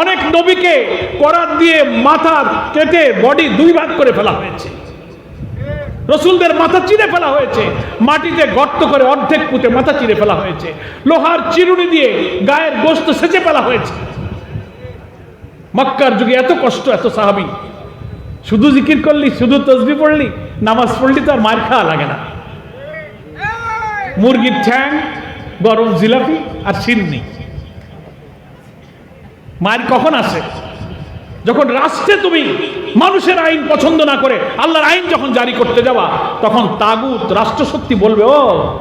অনেক নবীকে করাত দিয়ে মাথা কেটে বডি দুই ভাগ করে ফেলা হয়েছে। রসুলদের মাথা চিরে ফেলা হয়েছে। মাটিতে গর্ত করে অর্ধেক পুঁতে মাথা চিরে ফেলা হয়েছে। লোহার চিরুনি দিয়ে গায়ের গোস্ত সেচে ফেলা হয়েছে। মক্কার যুগে এত কষ্ট, এত সাহাবি। শুধু জিকির করলি, শুধু তসবি পড়লি, নামাজ পড়লি তো আর মার খাওয়া লাগে না। মুরগির ঠ্যাং, গরম জিলাপি আর সিন্নি মায়ের কখন আসে? যখন রাষ্ট্রে তুমি মানুষের আইন পছন্দ না করে, আল্লাহর আইন যখন জারি করতে যাওয়া তখন তাগুত রাষ্ট্রশক্তি বলবে, ও,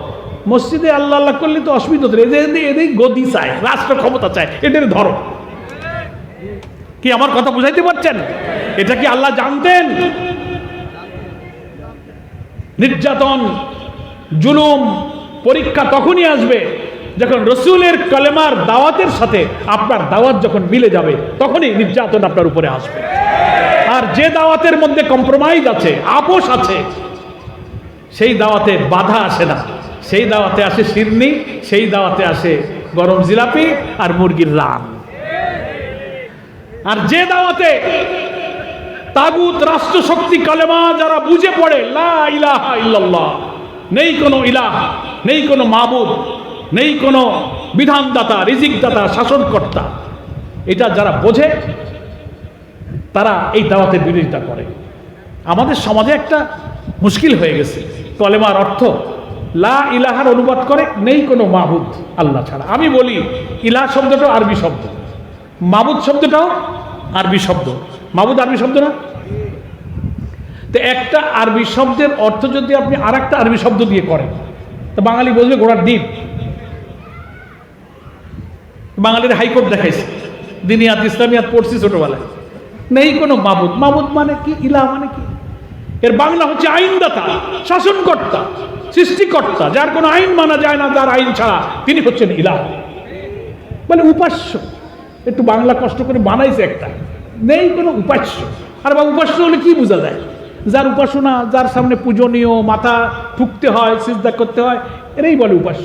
মসজিদে আল্লাহ আল্লাহ করলে তো অসুবিধা এদের- এদের গদি চায় রাষ্ট্র ক্ষমতা চায়, এদের ধরো। কি আমার কথা বুঝাইতে পারছেন? এটা কি আল্লাহ জানতেন? নির্যাতন, জুলুম, পরীক্ষা তখনই আসবে যখন রসুলের কলেমার দাওয়াতের সাথে আপনার দাওয়াত যখন মিলে যাবে, তখনই নির্যাতন আপনার উপরে আসবে। আর যে দাওয়াতের মধ্যে কম্প্রোমাইজ আছে, আপোষ আছে, সেই দাওয়াতে বাধা আসে না। সেই দাওয়াতে আসে সিরনি, সেই দাওয়াতে আসে গরম জিলাপি আর মুরগির রান। আর যে দাওয়াতে তাগুত রাষ্ট্রশক্তি কালেমা যারা বুঝে পড়ে, লা ইলাহা ইল্লাল্লাহ, নেই কোনো ইলাহ, নেই কোনো মাবুদ নেই কোনো বিধানদাতা, রিজিকদাতা, শাসনকর্তা। এটা যারা বোঝে, তারা এই দাওয়াতের বিরোধিতা করে। আমাদের সমাজে একটা মুশকিল হয়ে গেছে। কলেমার অর্থ, লা ইলাহার অনুবাদ করে, নেই কোনো মাবুদ, আল্লাহ ছাড়া। আমি বলি, ইলাহ শব্দটাও আরবি শব্দ। মাবুদ শব্দটাও আরবি শব্দ। মাবুদ আরবি শব্দ না? তো একটা আরবি শব্দের অর্থ যদি আপনি আর একটা আরবি শব্দ দিয়ে করেন, তো বাঙালি বলবে, ঘোড়ার দ্বীপ। বাঙালির হাইকোর্ট দেখাইছে। দিনিয়াত ইসলামিয়াত পড়ছি ছোটবেলায়। নেই কোনো মাবুদ। মাবুদ মানে কি? ইলা মানে কি? এর বাংলা হচ্ছে আইনদাতা, শাসনকর্তা, সৃষ্টিকর্তা। যার কোনো আইন মানা যায় না যার আইন ছাড়া তিনি হচ্ছেন ইলা। মানে উপাস্য। একটু বাংলা কষ্ট করে বানাইছে একটা। নেই কোনো উপাস্য। আর বা উপাস্য হলে কি বোঝা যায়? যার উপাসনা, যার সামনে পূজনীয়, মাথা ঠুকতে হয়, সিজদা করতে হয়, এরাই বলে উপাস্য।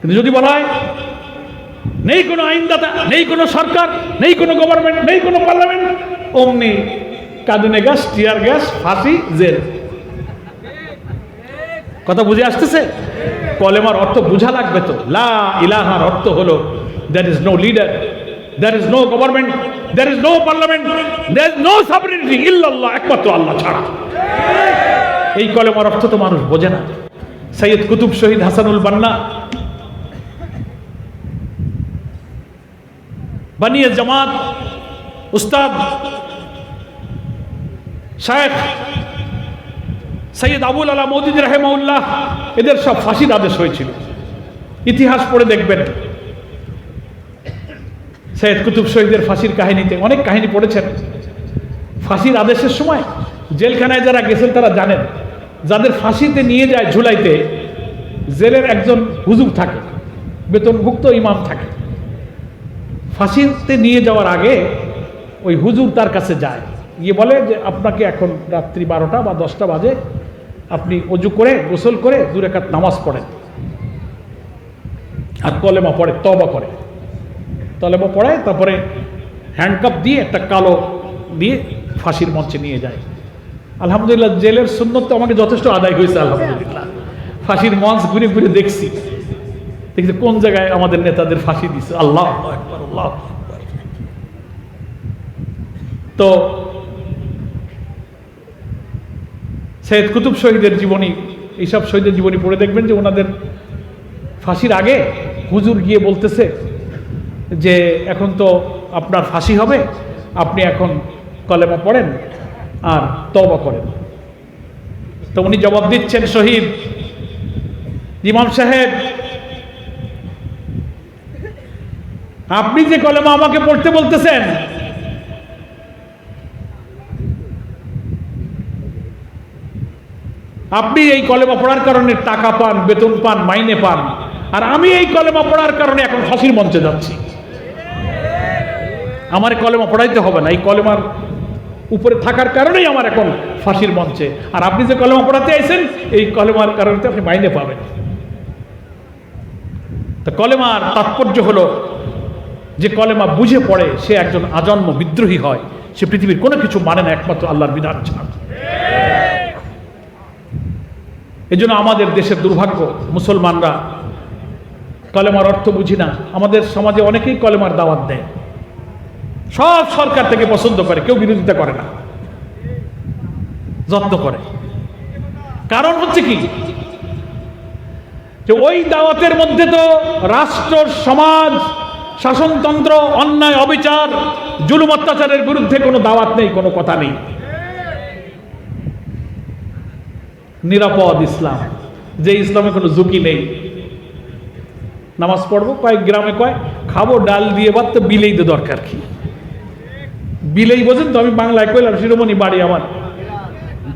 কিন্তু যদি বলা হয় নেই কোনো আইনদাতা, নেই কোনো সরকার, নেই কোনো গভর্নমেন্ট নেই কোনো পার্লামেন্ট অমনি কাঁদুনে গ্যাস, টিয়ার গ্যাস, ফাঁসি, জেল। কথা বুঝে আসতেছে? কলেমার অর্থ বুঝা লাগবে তো। লা ইলাহার অর্থ হলো there is no leader there is no government there is no parliament there is no sovereignty ইল্লাল্লাহ একমাত্র আল্লাহ ছাড়া। এই কলেমার অর্থ তো মানুষ বোঝে না। সৈয়দ কুতুব শহীদ হাসানুল বান্না বানিয়ে জামাত, উস্তাদ শেখ সৈয়দ আবুল আলা মৌদিদ রাহেমাউল্লাহ এদের সব ফাঁসির আদেশ হয়েছিল। ইতিহাস পড়ে দেখবেন। সৈয়দ কুতুব শহীদের ফাঁসির কাহিনীতে অনেক কাহিনী পড়েছেন। ফাঁসির আদেশের সময় জেলখানায় যারা গেছেন তারা জানেন, যাদের ফাঁসিতে নিয়ে যায় ঝুলাইতে, জেলের একজন হুজুর থাকে, বেতনভুক্ত ইমাম থাকে। ফাঁসিতে নিয়ে যাওয়ার আগে ওই হুজুর তার কাছে যায়। গিয়ে বলে যে, আপনাকে এখন রাত্রি বারোটা বা দশটা বাজে। আপনি অজু করে, গোসল করে দু রেখাত নামাজ পড়েন। আর কলেমা পড়ে তবা করে। তলেমা পড়ে, তারপরে হ্যান্ডকাপ দিয়ে একটা কালো দিয়ে ফাঁসির মঞ্চে নিয়ে যায়। আলহামদুলিল্লাহ, জেলের সুন্নত তো আমাকে যথেষ্ট আদায় হয়েছে, আলহামদুলিল্লাহ। ফাঁসির মঞ্চ ঘুরে ঘুরে দেখছি। দেখছি কোন জায়গায় আমাদের নেতাদের ফাঁসি দিছে? আল্লাহ আল্লাহ তো সৈয়দ কুতুব শহীদের জীবনী, এইসব শহীদের জীবনী পড়ে দেখবেন যে ওনাদের ফাঁসির আগে হুজুর গিয়ে বলতেছে যে, এখন তো আপনার ফাঁসি হবে, আপনি এখন কলেমা পড়েন আর তবা করেন। তো উনি জবাব দিচ্ছেন শহীদ ইমাম সাহেব আপনি যে কলেমা আমাকে পড়তে বলতেছেন, আপনি এই কলেমা পড়ার কারণে টাকা পান, বেতন পান, মাইনে পান, আর আমি এই কলেমা পড়ার কারণে এখন ফাঁসির মঞ্চে যাচ্ছি। আমার কলেমা পড়াইতে হবে না, এই কলেমার উপরে থাকার কারণেই আমার এখন ফাঁসির মঞ্চে। আর আপনি যে কলেমা পড়াতে আইছেন, এই কলেমার কারণে আপনি মাইনে পাবেন। তা কলেমার তাৎপর্য হলো যে কলেমা বুঝে পড়ে সে একজন আজন্ম বিদ্রোহী হয়, সে পৃথিবীর কোনো কিছু মানে না, একমাত্র আল্লাহর বিধান ছাড়া। এই জন্য আমাদের দেশের দুর্ভাগ্য, মুসলমানরা কলেমার অর্থ বুঝি না। আমাদের সমাজে অনেকেই কলেমার দাওয়াত দেয়। সব সরকার থেকে পছন্দ করে, কেউ বিরোধিতা করে না। যত্ন করে। কারণ হচ্ছে কি? যে ওই দাওয়াতের মধ্যে তো রাষ্ট্র সমাজ শাসনতন্ত্র, অন্যায়, অবিচার, জুলুম, অত্যাচারের বিরুদ্ধে কোনো দাওয়াত নেই, কোনো কথা নেই। নিরাপদ ইসলাম। যে ইসলামে কোনো ঝুঁকি নেই। নামাজ পড়ব, কয়েক গ্রামে কয়, খাব, ডাল দিয়ে ভাত, তো বিলেই তো দরকার কি? বিলেই বোঝেন তো, আমি বাংলায় কইলাম, শিরোমণি বাড়ি আমার।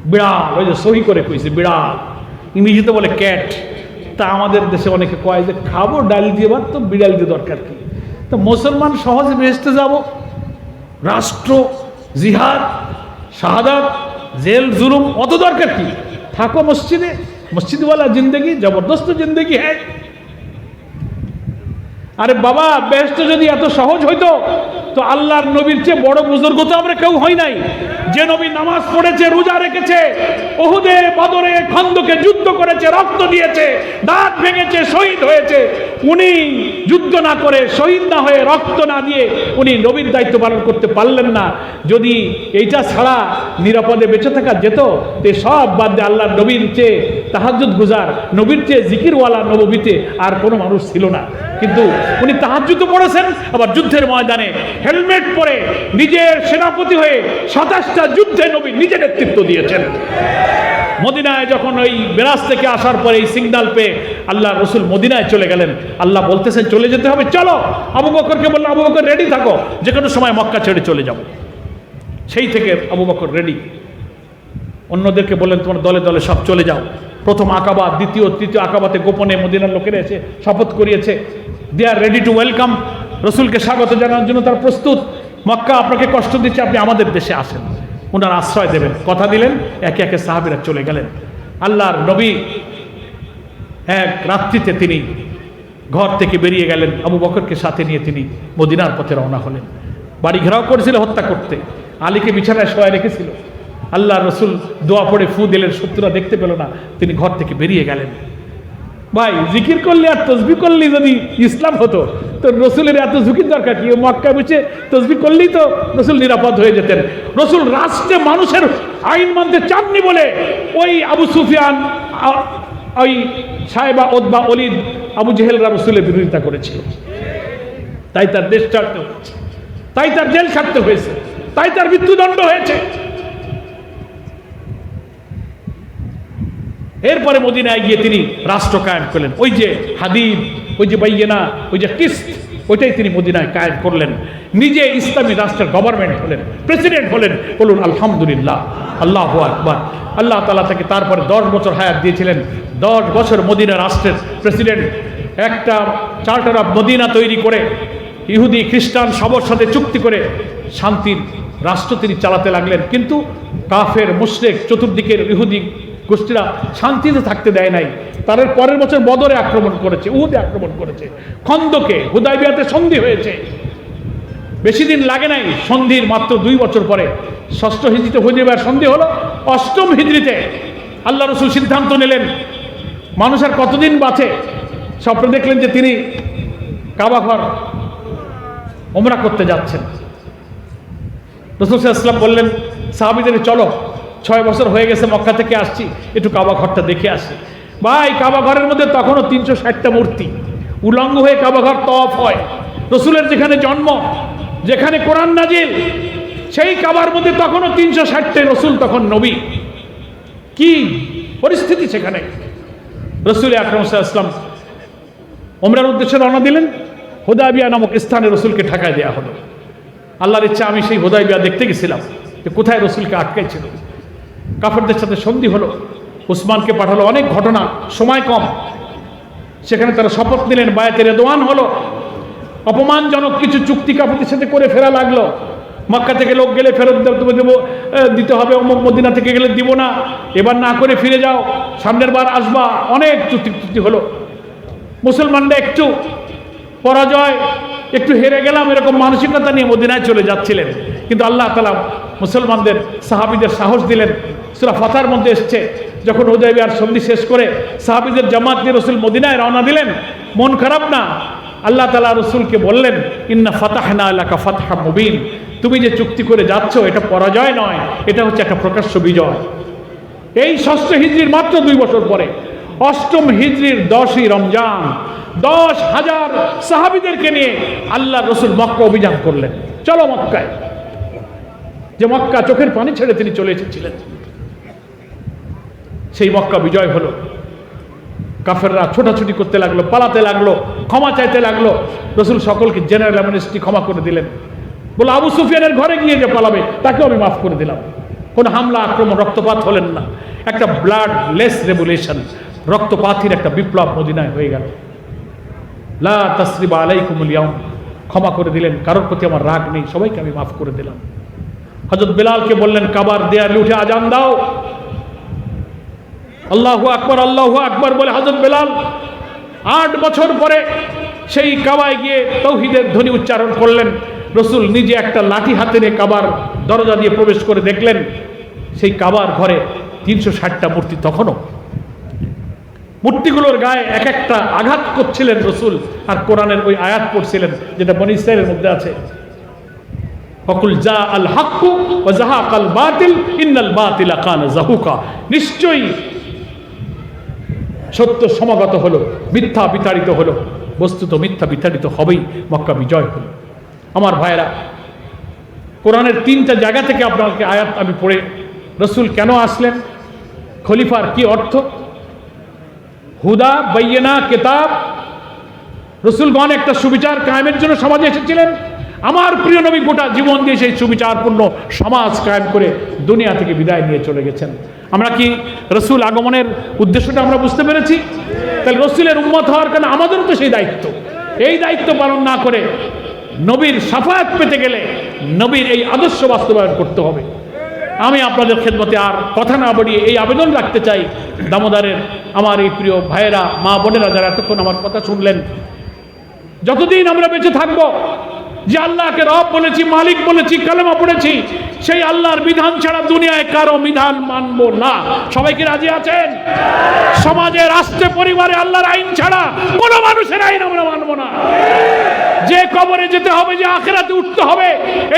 বিড়াল, ওই যে সহি করে কইছে, বিড়াল। ইংরেজিতে বলে ক্যাট। তা আমাদের দেশে অনেকে কয় যে, খাব, ডাল দিয়ে ভাত, তো বিড়াল দিয়ে দরকার কি? তো মুসলমান সহজে বেহেস্তে যাব। রাষ্ট্র, জিহাদ, শাহাদাত, জেল, জুলুম, অত দরকার কি? থাকো মসজিদে। মসজিদওয়ালা জিন্দগি, জবরদস্ত জিন্দগি হ্যাঁ। আরে বাবা বেহেস্ত যদি এত সহজ হইতো, তো আল্লাহর নবীর চেয়ে বড় বুজুর্গ তো আমরা কেউ হই নাই। যে নবী নামাজ পড়েছে, রোজা রেখেছে, ওহুদে বদরে খন্দকে যুদ্ধ করেছে, রক্ত দিয়েছে, দাঁত ভেঙেছে, শহীদ হয়েছে, উনি যুদ্ধ না করে শহীদ না হয়ে রক্ত না দিয়ে উনি নবীর দায়িত্ব পালন করতে পারলেন না। যদি এইটা ছাড়া নিরাপদে বেঁচে থাকা যেত, তে সব বাদ দিয়ে আল্লাহর নবীর চেয়ে তাহাজুদ গুজার, নবীর চেয়ে জিকিরওয়ালা নবীতে আর কোনো মানুষ ছিল না। কিন্তু উনি তাহাজুদ পড়েছেন, আবার যুদ্ধের ময়দানে হেলমেট পরে নিজের সেনাপতি হয়ে সাতাশটা যুদ্ধে নবী নিজে নেতৃত্ব দিয়েছেন। মদিনায় যখন ওই বেরাজ থেকে আসার পরে এই সিগন্যাল পেয়ে আল্লাহ রসুল মদিনায় চলে গেলেন, আল্লাহ বলতেছেন, চলে যেতে হবে, চলো। আবু বকরকে বলল আবু বকর রেডি থাকো, যে কোনো সময় মক্কা ছেড়ে চলে যাব। সেই থেকে আবু বকর রেডি অন্যদেরকে বললেন, তোমার দলে দলে সব চলে যাও। প্রথম আকাবা, দ্বিতীয়, তৃতীয় আকাবাতে গোপনে মদিনার লোকেরা এসে শপথ করিয়েছে। They are ready to welcome রসুলকে স্বাগত জানানোর জন্য তার প্রস্তুত। মক্কা আপনাকে কষ্ট দিচ্ছে, আপনি আমাদের দেশে আসেন। ওনার আশ্রয় দেবেন। কথা দিলেন, একে একে সাহাবিরা চলে গেলেন। আল্লাহর নবী এক রাত্রিতে তিনি ঘর থেকে বেরিয়ে গেলেন। আবু বকরকে সাথে নিয়ে তিনি মদিনার পথে রওনা হলেন। বাড়ি ঘেরাও করেছিল, হত্যা করতে। আলীকে বিছানায় শোয়া রেখেছিল। আল্লাহ রসুল দোয়া পড়ে ফু দিলেন, শত্রুরা দেখতে পেল না, তিনি ঘর থেকে বেরিয়ে গেলেন। ভাই, জিকির করলে আর তসবি করলে যদি ইসলাম হতো, তো রসুলের এত ঝুঁকির দরকার কি? মক্কা বুঝে তসবি করলেই তো রসুল নিরাপদ হয়ে যেতেন। রসুল রাষ্ট্রে মানুষের আইন মানতে চাননি বলে ওই আবু সুফিয়ান ওই সাহেবা ওদবা অলিদ আবু জেহেলরা রসুলের বিরোধিতা করেছিল। তাই তার দেশ ছাড়তে হয়েছে। তাই তার জেল ছাড়তে হয়েছে। তাই তার মৃত্যুদণ্ড হয়েছে। এরপরে মদিনায় গিয়ে তিনি রাষ্ট্র কায়েম করলেন। ওই যে হাদিব, ওই যে বাইয়েনা, ওই যে কিস্ত, ওইটাই তিনি মদিনায় কায়েম করলেন। নিজে ইসলামী রাষ্ট্রের গভর্নমেন্ট হলেন প্রেসিডেন্ট হলেন। বলুন, আলহামদুলিল্লাহ, আল্লাহ আকবার। আল্লাহ তালা তাকে তারপরে দশ বছর হায়াত দিয়েছিলেন। দশ বছর মদিনা রাষ্ট্রের প্রেসিডেন্ট একটা চার্টার অফ মদিনা তৈরি করে, ইহুদি, খ্রিস্টান সবার সাথে চুক্তি করে শান্তির রাষ্ট্র তিনি চালাতে লাগলেন। কিন্তু কাফের, মুশরেক, চতুর্দিকের ইহুদি গোষ্ঠীরা শান্তিতে থাকতে দেয় নাই। তাদের পরের বছর বদরে আক্রমণ করেছে, উহুদে আক্রমণ করেছে। খন্দকে হুদাইবিয়াতে সন্ধি হয়েছে। বেশি দিন লাগে নাই, সন্ধির মাত্র দুই বছর পরে। ষষ্ঠ হিজড়িতে হুদাইবিয়ার সন্ধি হলো, অষ্টম হিজড়িতে আল্লাহ রসুল সিদ্ধান্ত নিলেন, মানুষ আর কতদিন বাঁচে? স্বপ্ন দেখলেন যে তিনি কাবাঘর ওমরা করতে যাচ্ছেন। রসুল ইসলাম বললেন, সাহাবিদের, চলো ছয় বছর হয়ে গেছে মক্কা থেকে আসছি, একটু কাবা ঘরটা দেখে আসি। ভাই, কাবা ঘরের মধ্যে তখনও তিনশো ষাটটা মূর্তি। উলঙ্গ হয়ে কাবা ঘর তফ হয়। রসুলের যেখানে জন্ম, যেখানে কোরআন নাজিল, সেই কাবার মধ্যে তখনও তিনশো ষাটটা রসুল, তখন নবী। কি পরিস্থিতি সেখানে? রসুল আকরম ইসলাম ওমরার উদ্দেশ্যে রওনা দিলেন। হুদাবিয়া নামক স্থানে রসুলকে ঠাকায় দেওয়া হলো। আল্লাহর ইচ্ছা, আমি সেই হুদাইবিয়া দেখতে গেছিলাম যে কোথায় রসুলকে আটকাইছিল। কাফেরদের সাথে সন্ধি হলো। উসমানকে পাঠালো অনেক ঘটনা, সময় কম। সেখানে তারা শপথ নিলেন বায়াতের রেদোয়ান হলো। অপমানজনক কিছু চুক্তি কাপড়ের সাথে করে ফেরা লাগল। মক্কা থেকে লোক গেলে ফেরত দেবো দেবো দিতে হবে, অমুক মদিনা থেকে গেলে দিব না। এবার না করে ফিরে যাও, সামনের বার আসবা। অনেক চুক্তি চুক্তি হলো। মুসলমানরা একটু পরাজয় একটু হেরে গেলাম, এরকম মানসিকতা নিয়ে মদিনায় চলে যাচ্ছিলেন। কিন্তু আল্লাহ তালা মুসলমানদের, সাহাবিদের সাহস দিলেন। সুরা ফাতার মধ্যে এসছে, যখন উদয় আর সন্ধি শেষ করে সাহাবিদের জামাত দিয়ে রসুল মদিনায় রওনা দিলেন, মন খারাপ না? আল্লাহ তালা রসুলকে বললেন, ইন্না ফাতাহ না এলাকা ফাতাহা মুবিন। তুমি যে চুক্তি করে যাচ্ছ, এটা পরাজয় নয়, এটা হচ্ছে একটা প্রকাশ্য বিজয়। এই ষষ্ঠ হিজড়ির মাত্র দুই বছর পরে অষ্টম হিজড়ির দশই রমজান, দশ হাজার সাহাবিদেরকে নিয়ে আল্লাহ রসুল মক্কা অভিযান করলেন। চলো মক্কায়। যে মক্কা চোখের পানি ছেড়ে তিনি চলে এসেছিলেন। সেই মক্কা বিজয় হলো। কাফেররা ছোটাছুটি করতে লাগল, পালাতে লাগল, ক্ষমা চাইতে লাগল। রসুল সকলকে জেনারেল অ্যামনেস্টি ক্ষমা করে দিলেন। বলে, আবু সুফিয়ানের ঘরে গিয়ে যে পালাবে, তাকেও আমি মাফ করে দিলাম। কোনো হামলা, আক্রমণ, রক্তপাত হলেন না। একটা ব্লাড লেস রেগুলেশন রক্তপাতের একটা বিপ্লব মদিনায় হয়ে গেল। লা তসরিবা আলাইকুমুল ইয়াউম। ক্ষমা করে দিলেন, কারোর প্রতি আমার রাগ নেই, সবাইকে আমি মাফ করে দিলাম। হজরত বেলালকে বললেন, কাবার দেয়ালে উঠে আজান দাও। আল্লাহু আকবর আল্লাহু আকবর বলে হজরত বেলাল, আট বছর পরে সেই কাবায় গিয়ে তৌহিদের ধ্বনি উচ্চারণ করলেন। রসুল নিজে একটা লাঠি হাতে নিয়ে কাবার দরজা দিয়ে প্রবেশ করে দেখলেন, সেই কাবার ঘরে তিনশো ষাটটা মূর্তি তখনও মূর্তিগুলোর গায়ে এক একটা আঘাত করছিলেন রসুল আর কোরআনের ওই আয়াত পড়ছিলেন যেটা বনি মধ্যে আছে। ফকুল জা আল হাক্কু ও জাহাক আল বাতিল, ইন্নাল বাতিলা কানা জাহুকা। নিশ্চয়ই সত্য সমাগত হলো, মিথ্যা বিতাড়িত হলো, বস্তুত মিথ্যা বিতাড়িত হবেই, মক্কা বিজয় হলো। আমার ভাইয়েরা, কোরআনের তিনটা জায়গা থেকে আপনাকে আয়াত আমি পড়ে, রসুল কেন আসলেন? খলিফার কি অর্থ? হুদা, বাইয়েনা, কেতাব। রসুলগণ একটা সুবিচার কায়েমের জন্য সমাজে এসেছিলেন। আমার প্রিয় নবী গোটা জীবন দিয়ে সেই সুবিচারপূর্ণ সমাজ কায়েম করে দুনিয়া থেকে বিদায় নিয়ে চলে গেছেন। আমরা কি রসুল আগমনের উদ্দেশ্যটা আমরা বুঝতে পেরেছি? তাহলে রসুলের উন্মত হওয়ার কারণে আমাদেরও তো সেই দায়িত্ব। এই দায়িত্ব পালন না করে নবীর সাফায়াত পেতে গেলে নবীর এই আদর্শ বাস্তবায়ন করতে হবে। আমি আপনাদের খেদমতে আর কথা না বাড়িয়ে এই আবেদন রাখতে চাই দামোদারের আমার এই প্রিয় ভাইয়েরা, মা বোনেরা যারা এতক্ষণ আমার কথা শুনলেন, যতদিন আমরা বেঁচে থাকব যে আল্লাহকে রব বলেছি, মালিক বলেছি, কালেমা পড়েছি, সেই আল্লাহর বিধান ছাড়া দুনিয়ায় কারও বিধান মানব না। সবাই কি রাজি আছেন? সমাজে, রাষ্ট্রে, পরিবারে আল্লাহর আইন ছাড়া কোনো মানুষের আইন আমরা মানব না। যে কবরে যেতে হবে, যে আখেরাতে উঠতে হবে,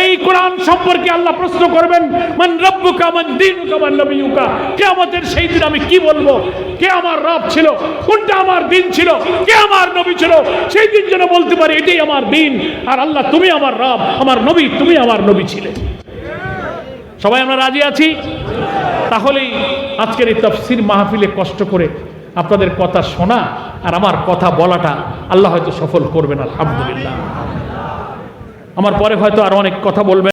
এই কোরআন সম্পর্কে আল্লাহ প্রশ্ন করবেন, মান রব্বুকা, মান দিনুকা, মান নবিয়ুকা? কিয়ামতের সেই দিন আমি কি বলব? কে আমার রব ছিল? কোনটা আমার দিন ছিল? কে আমার নবী ছিল? সেই দিন যেন বলতে পারি, এটাই আমার দিন। আর আল্লাহ তুমি আমার রব, আমার নবী, তুমি আমার নবী ছিলে। সবাই আমরা রাজি আছি? তাহলেই আজকের এই তফসির মাহফিলে কষ্ট করে আপনাদের কথা শোনা আর আমার কথা বলাটা আল্লাহ হয়তো সফল করবেন, আলহামদুলিল্লাহ। আমার পরে হয়তো আরও অনেক কথা বলবেন।